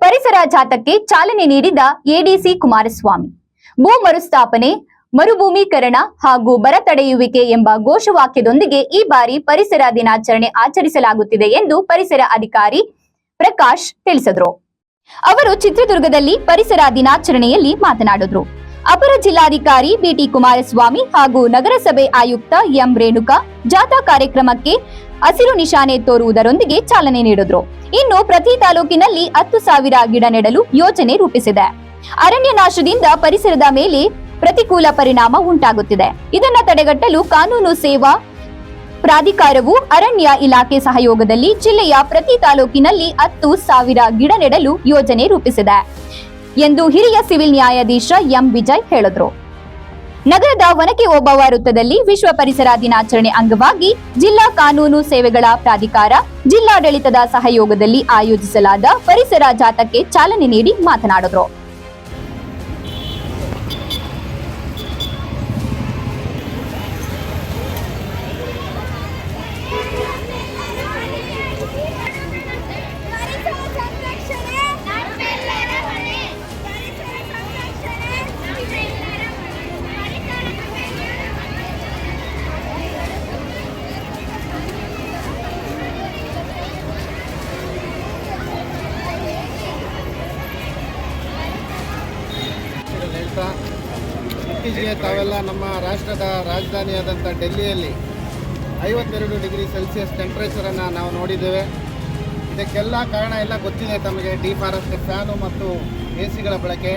ಪರಿಸರ ಜಾಥಾಕ್ಕೆ ಚಾಲನೆ ನೀಡಿದ ಎಡಿಸಿ ಕುಮಾರಸ್ವಾಮಿ. ಭೂ ಮರುಸ್ಥಾಪನೆ, ಮರುಭೂಮೀಕರಣ ಹಾಗೂ ಬರ ತಡೆಯುವಿಕೆ ಎಂಬ ಘೋಷವಾಕ್ಯದೊಂದಿಗೆ ಈ ಬಾರಿ ಪರಿಸರ ದಿನಾಚರಣೆ ಆಚರಿಸಲಾಗುತ್ತಿದೆ ಎಂದು ಪರಿಸರ ಅಧಿಕಾರಿ ಪ್ರಕಾಶ್ ತಿಳಿಸಿದರು. ಅವರು ಚಿತ್ರದುರ್ಗದಲ್ಲಿ ಪರಿಸರ ದಿನಾಚರಣೆಯಲ್ಲಿ ಮಾತನಾಡಿದ್ರು. ಅಪರ ಜಿಲ್ಲಾಧಿಕಾರಿ ಬಿಟಿ ಕುಮಾರಸ್ವಾಮಿ ಹಾಗೂ ನಗರಸಭೆ ಆಯುಕ್ತ ಎಂ ರೇಣುಕಾ ಜಾಥಾ ಕಾರ್ಯಕ್ರಮಕ್ಕೆ ಹಸಿರು ನಿಶಾನೆ ತೋರುವುದರೊಂದಿಗೆ ಚಾಲನೆ ನೀಡಿದ್ರು. ಇನ್ನು ಪ್ರತಿ ತಾಲೂಕಿನಲ್ಲಿ ಹತ್ತು ಸಾವಿರ ಗಿಡ ನೆಡಲು ಯೋಜನೆ ರೂಪಿಸಿದೆ. ಅರಣ್ಯ ನಾಶದಿಂದ ಪರಿಸರದ ಮೇಲೆ ಪ್ರತಿಕೂಲ ಪರಿಣಾಮ ಉಂಟಾಗುತ್ತಿದೆ. ಇದನ್ನ ತಡೆಗಟ್ಟಲು ಕಾನೂನು ಸೇವಾ ಪ್ರಾಧಿಕಾರವು ಅರಣ್ಯ ಇಲಾಖೆ ಸಹಯೋಗದಲ್ಲಿ ಜಿಲ್ಲೆಯ ಪ್ರತಿ ತಾಲೂಕಿನಲ್ಲಿ ಹತ್ತು ಸಾವಿರ ಗಿಡ ನೆಡಲು ಯೋಜನೆ ರೂಪಿಸಿದೆ. ಎಂದು ಹಿರಿಯ ಸಿವಿಲ್ ನ್ಯಾಯಾಧೀಶ ಎಂ ವಿಜಯ್ ಹೇಳಿದ್ರು. ನಗರದ ಒನಕೆ ಓಬವ್ವ ವೃತ್ತದಲ್ಲಿ ವಿಶ್ವ ಪರಿಸರ ದಿನಾಚರಣೆ ಅಂಗವಾಗಿ ಜಿಲ್ಲಾ ಕಾನೂನು ಸೇವೆಗಳ ಪ್ರಾಧಿಕಾರ, ಜಿಲ್ಲಾಡಳಿತದ ಸಹಯೋಗದಲ್ಲಿ ಆಯೋಜಿಸಲಾದ ಪರಿಸರ ಜಾಥಾಕ್ಕೆ ಚಾಲನೆ ನೀಡಿ ಮಾತನಾಡಿದ್ರು. ಇತ್ತೀಚೆಗೆ ತಾವೆಲ್ಲ ನಮ್ಮ ರಾಷ್ಟ್ರದ ರಾಜಧಾನಿಯಾದಂಥ ಡೆಲ್ಲಿಯಲ್ಲಿ ಐವತ್ತೆರಡು ಡಿಗ್ರಿ ಸೆಲ್ಸಿಯಸ್ ಟೆಂಪ್ರೇಚರನ್ನು ನಾವು ನೋಡಿದ್ದೇವೆ. ಇದಕ್ಕೆಲ್ಲ ಕಾರಣ ಎಲ್ಲ ಗೊತ್ತಿದೆ ತಮಗೆ. ಡಿಫಾರೆಸ್ಟ್ ಫ್ಯಾನು ಮತ್ತು ಎ ಸಿಗಳ ಬಳಕೆ.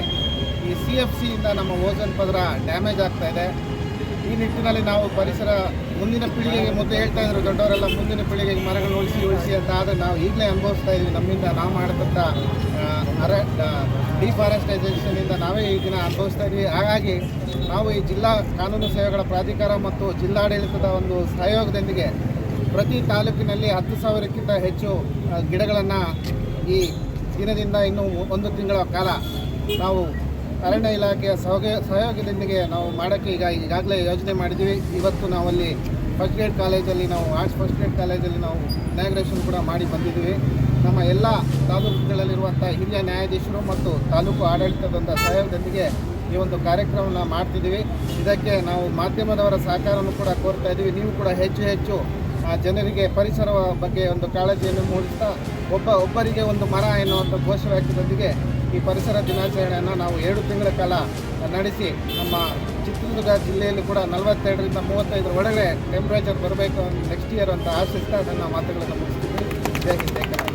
ಈ ಸಿ ಎಫ್ ಸಿಯಿಂದ ನಮ್ಮ ಓಜನ್ ಪದರ ಡ್ಯಾಮೇಜ್ ಆಗ್ತಾ ಇದೆ. ಈ ನಿಟ್ಟಿನಲ್ಲಿ ನಾವು ಪರಿಸರ ಮುಂದಿನ ಪೀಳಿಗೆಗೆ ಮೊದಲು ಹೇಳ್ತಾ ಇದ್ರು, ದೊಡ್ಡವರೆಲ್ಲ ಮುಂದಿನ ಪೀಳಿಗೆಗೆ ಮರಗಳು ಉಳಿಸಿ ಉಳಿಸಿ ಅಂತ. ಆದರೆ ನಾವು ಈಗಲೇ ಅನುಭವಿಸ್ತಾ ಇದ್ವಿ, ನಮ್ಮಿಂದ ನಾವು ಮಾಡತಕ್ಕ ಅರ ಡಿಫಾರೆಸ್ಟೈಸೇಷನಿಂದ ನಾವೇ ಈ ದಿನ ಅನುಭವಿಸ್ತಾ ಇದ್ವಿ. ಹಾಗಾಗಿ ನಾವು ಈ ಜಿಲ್ಲಾ ಕಾನೂನು ಸೇವೆಗಳ ಪ್ರಾಧಿಕಾರ ಮತ್ತು ಜಿಲ್ಲಾಡಳಿತದ ಒಂದು ಸಹಯೋಗದೊಂದಿಗೆ ಪ್ರತಿ ತಾಲೂಕಿನಲ್ಲಿ ಹತ್ತು ಸಾವಿರಕ್ಕಿಂತ ಹೆಚ್ಚು ಗಿಡಗಳನ್ನು ಈ ದಿನದಿಂದ ಇನ್ನೂ ಒಂದು ತಿಂಗಳ ಕಾಲ ನಾವು ಅರಣ್ಯ ಇಲಾಖೆಯ ಸಹಯೋಗ ಸಹಯೋಗದೊಂದಿಗೆ ನಾವು ಮಾಡೋಕ್ಕೆ ಈಗ ಈಗಾಗಲೇ ಯೋಜನೆ ಮಾಡಿದ್ದೀವಿ. ಇವತ್ತು ನಾವಲ್ಲಿ ಫಸ್ಟ್ ಗ್ರೇಡ್ ಕಾಲೇಜಲ್ಲಿ ನಾವು ಆರ್ಟ್ಸ್ ಫಸ್ಟ್ ಗ್ರೇಡ್ ಕಾಲೇಜಲ್ಲಿ ನಾವು ಇನಾಗ್ರೇಷನ್ ಕೂಡ ಮಾಡಿ ಬಂದಿದ್ದೀವಿ. ನಮ್ಮ ಎಲ್ಲ ತಾಲೂಕುಗಳಲ್ಲಿರುವಂಥ ಹಿರಿಯ ನ್ಯಾಯಾಧೀಶರು ಮತ್ತು ತಾಲೂಕು ಆಡಳಿತದಂಥ ಸಹಯೋಗದೊಂದಿಗೆ ಈ ಒಂದು ಕಾರ್ಯಕ್ರಮವನ್ನು ಮಾಡ್ತಿದ್ದೀವಿ. ಇದಕ್ಕೆ ನಾವು ಮಾಧ್ಯಮದವರ ಸಹಕಾರವನ್ನು ಕೂಡ ಕೋರ್ತಾ ಇದ್ದೀವಿ. ನೀವು ಕೂಡ ಹೆಚ್ಚು ಹೆಚ್ಚು ಆ ಜನರಿಗೆ ಪರಿಸರ ಬಗ್ಗೆ ಒಂದು ಕಾಳಜಿಯನ್ನು ಮೂಡಿಸ್ತಾ, ಒಬ್ಬ ಒಬ್ಬರಿಗೆ ಒಂದು ಮರ ಎನ್ನುವಂಥ ಘೋಷವಾಕ್ಯದೊಂದಿಗೆ ಈ ಪರಿಸರ ದಿನಾಚರಣೆಯನ್ನು ನಾವು ಎರಡು ತಿಂಗಳ ಕಾಲ ನಡೆಸಿ ನಮ್ಮ ಚಿತ್ರದುರ್ಗ ಜಿಲ್ಲೆಯಲ್ಲಿ ಕೂಡ ನಲವತ್ತೆರಡರಿಂದ ಮೂವತ್ತೈದರ ಒಳಗೆ ಟೆಂಪ್ರೇಚರ್ ಬರಬೇಕು ನೆಕ್ಸ್ಟ್ ಇಯರ್ ಅಂತ ಆಶಿಸ್ತಾ ನನ್ನ ಮಾತುಗಳನ್ನು ಮುಗಿಸ್ತೀನಿ ಜೈ ಹಿಂದ್, ಜೈ.